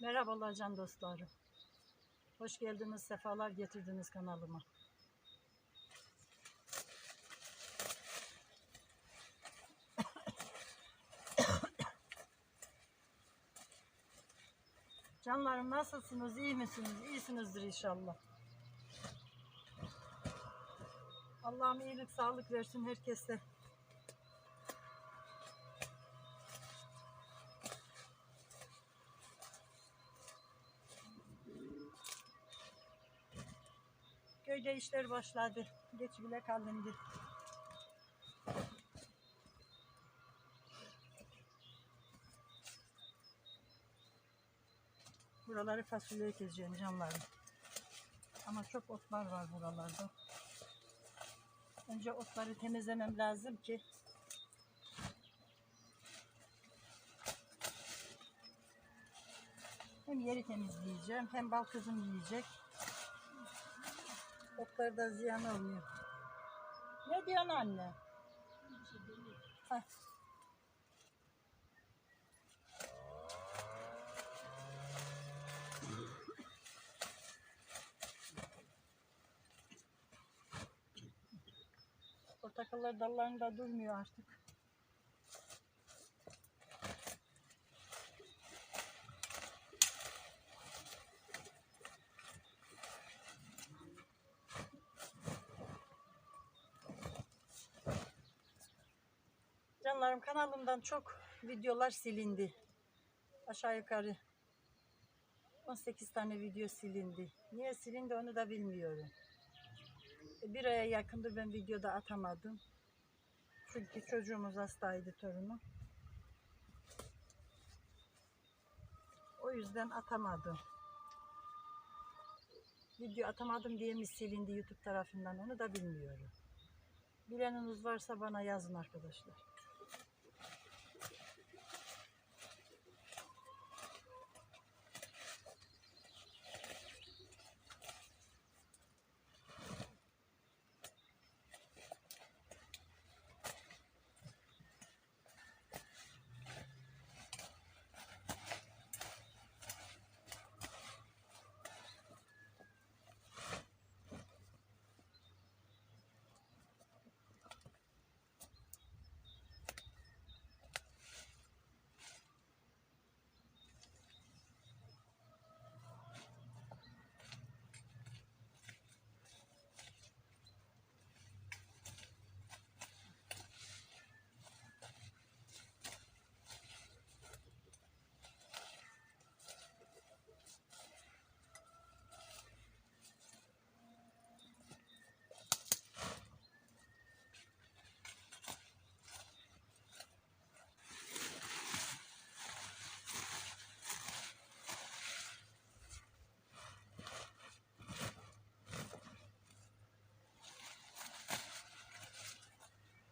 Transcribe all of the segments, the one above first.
Merhabalar can dostlarım. Hoş geldiniz, sefalar getirdiniz kanalıma. Canlarım nasılsınız, iyi misiniz? İyisinizdir inşallah. Allah'ım iyilik, sağlık versin herkese. Köyde işler başladı. Geç bile kalındı. Buraları fasulye ekeceğim canlarım. Ama çok otlar var buralarda. Önce otları temizlemem lazım ki hem yeri temizleyeceğim hem bal kızım yiyecek. Otlarda ziyan olmuyor. Ne diyorsun anne? Heh. Portakallar dallarında durmuyor artık. Canlarım kanalımdan çok videolar silindi. Aşağı yukarı 18 tane video silindi. Niye silindi onu da bilmiyorum. E, Bir aya yakındır ben videoda atamadım. Çünkü çocuğumuz hastaydı torunum. O yüzden atamadım. Video atamadım diye mi silindi YouTube tarafından onu da bilmiyorum. Bileniniz varsa bana yazın arkadaşlar.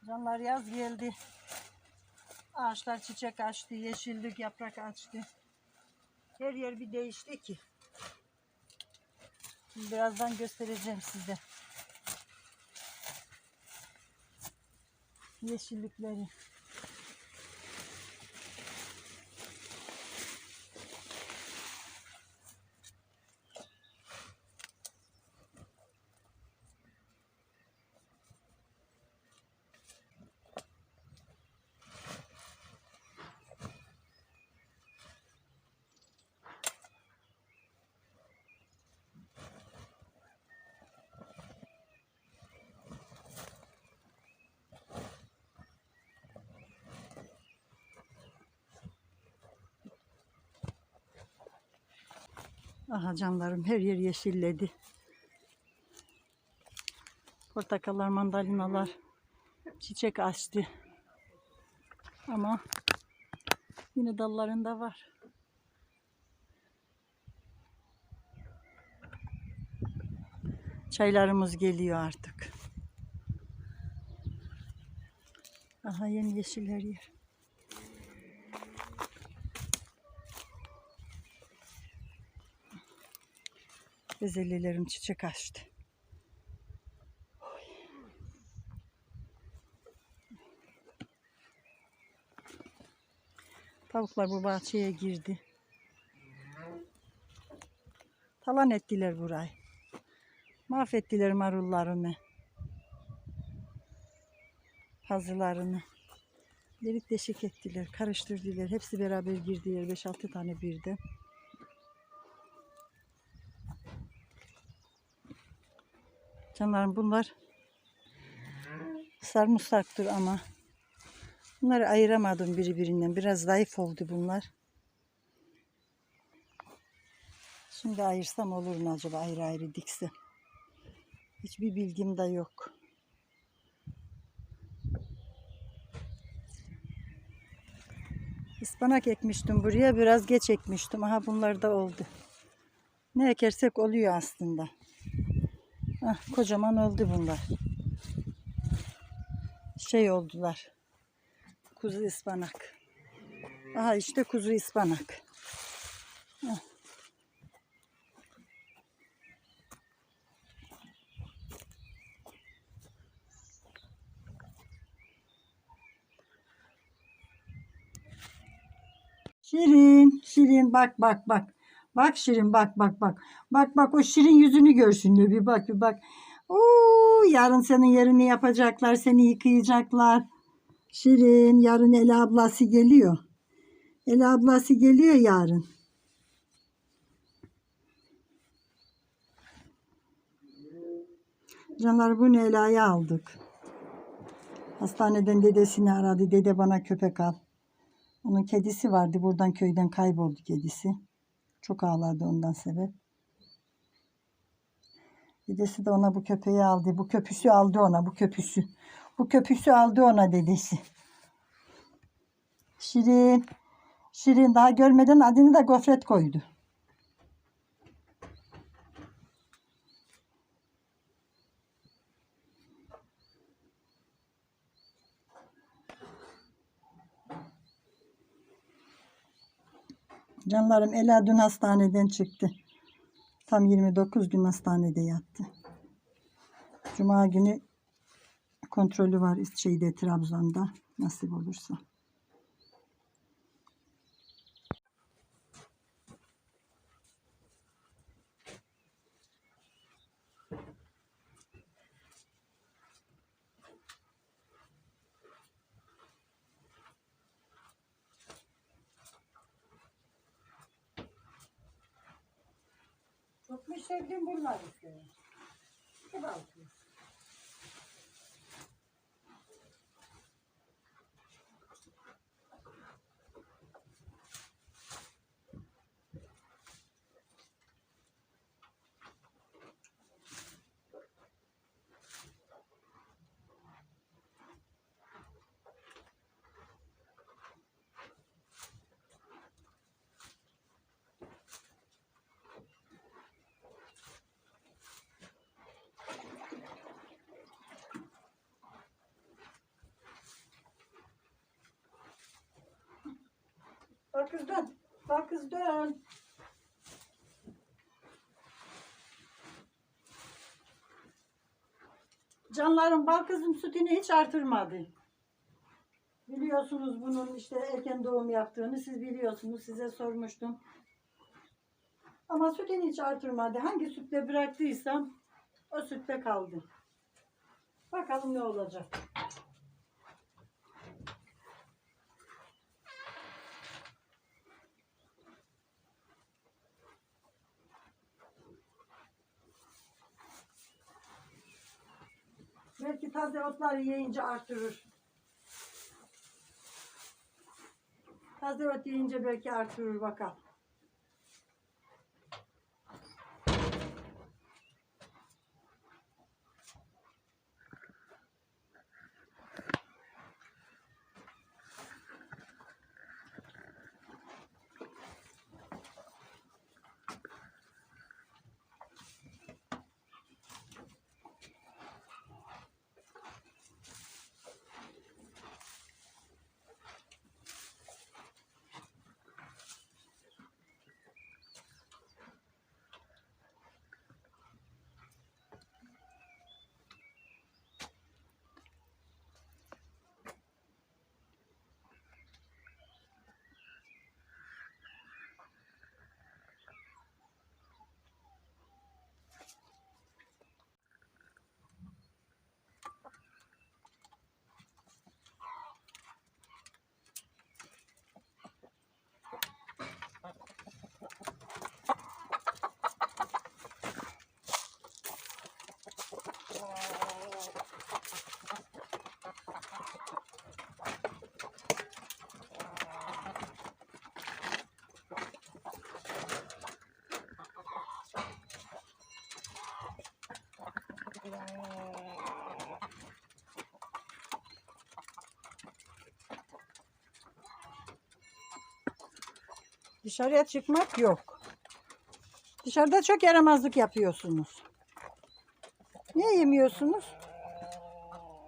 Canlar yaz geldi. Ağaçlar çiçek açtı, yeşillik yaprak açtı. Her yer bir değişti ki. Şimdi birazdan göstereceğim size. Yeşillikleri. Aha canlarım her yer yeşilledi. Portakallar, mandalinalar çiçek açtı. Ama yine dallarında var. Çaylarımız geliyor artık. Aha yeni yeşiller yer. Bezelyelerim çiçek açtı. Tavuklar bu bahçeye girdi. Talan ettiler burayı. Mahvettiler marullarımı. Pazılarını. Delik deşik ettiler, karıştırdılar. Hepsi beraber girdiler. 5-6 tane birden. Canlarım bunlar sarımsaktır ama bunları ayıramadım birbirinden. Biraz zayıf oldu bunlar. Şimdi ayırsam olur mu acaba ayrı ayrı diksem? Hiçbir bilgim de yok. Ispanak ekmiştim buraya. Biraz geç ekmiştim. Aha bunlar da oldu. Ne ekersek oluyor aslında. Ah, kocaman oldu bunlar. Şey oldular. Kuzu ıspanak. Aha işte kuzu ıspanak. Ah. Şirin, Şirin bak bak bak. Bak Şirin bak bak bak. Bak bak o Şirin yüzünü görsünler bir bak bir bak. Oo, yarın senin yerini yapacaklar, seni yıkayacaklar. Şirin yarın Ela ablası geliyor. Ela ablası geliyor yarın. Canlar bunu Ela'ya aldık. Hastaneden dedesini aradı. Dede bana köpek al. Onun kedisi vardı. Buradan köyden kayboldu kedisi. Çok ağladı ondan sebep. Dedesi de ona bu köpeği aldı. Bu köpüsü aldı ona. Bu köpüsü. Bu köpüsü aldı ona dedesi. Şirin. Şirin daha görmeden adını da gofret koydu. Canlarım Ela dün hastaneden çıktı. Tam 29 gün hastanede yattı. Cuma günü kontrolü var şeyde Trabzon'da nasip olursa. Çok mu sevdim bunlar işte. Çok Bak kız dön. Bak kız dön. Canlarım bal kızım sütünü hiç artırmadı. Biliyorsunuz bunun işte erken doğum yaptığını siz biliyorsunuz. Size sormuştum. Ama sütünü hiç artırmadı. Hangi sütle bıraktıysam o sütte kaldı. Bakalım ne olacak. Belki taze otlar yiyince artırır. Taze ot yiyince belki artırır bakalım. Dışarıya çıkmak yok. Dışarıda çok yaramazlık yapıyorsunuz. Niye yemiyorsunuz?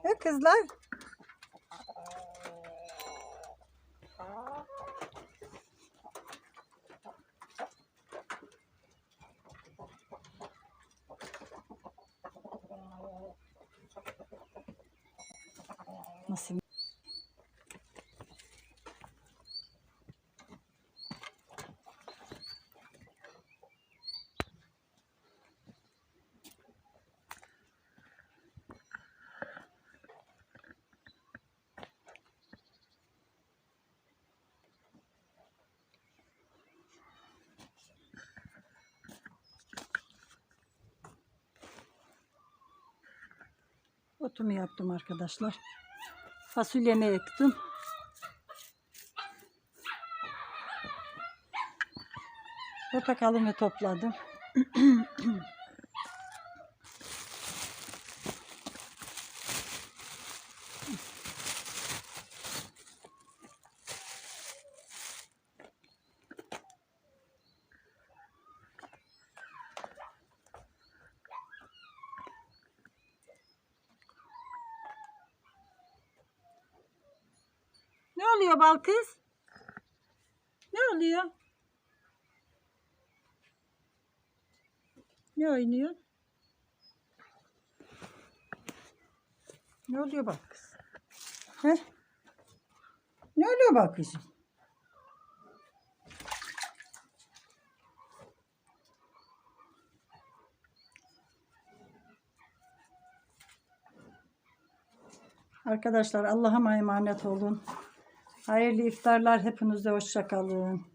E kızlar? Nasıl? Otumu yaptım arkadaşlar. Fasulyemi ektim. Portakalımı topladım. oluyor bal kız? Ne oluyor? Ne oynuyor? Ne oluyor bak kız? He? Ne oluyor bak kızım? Arkadaşlar Allah'a emanet olun. Hayırlı iftarlar hepinize hoşça kalın.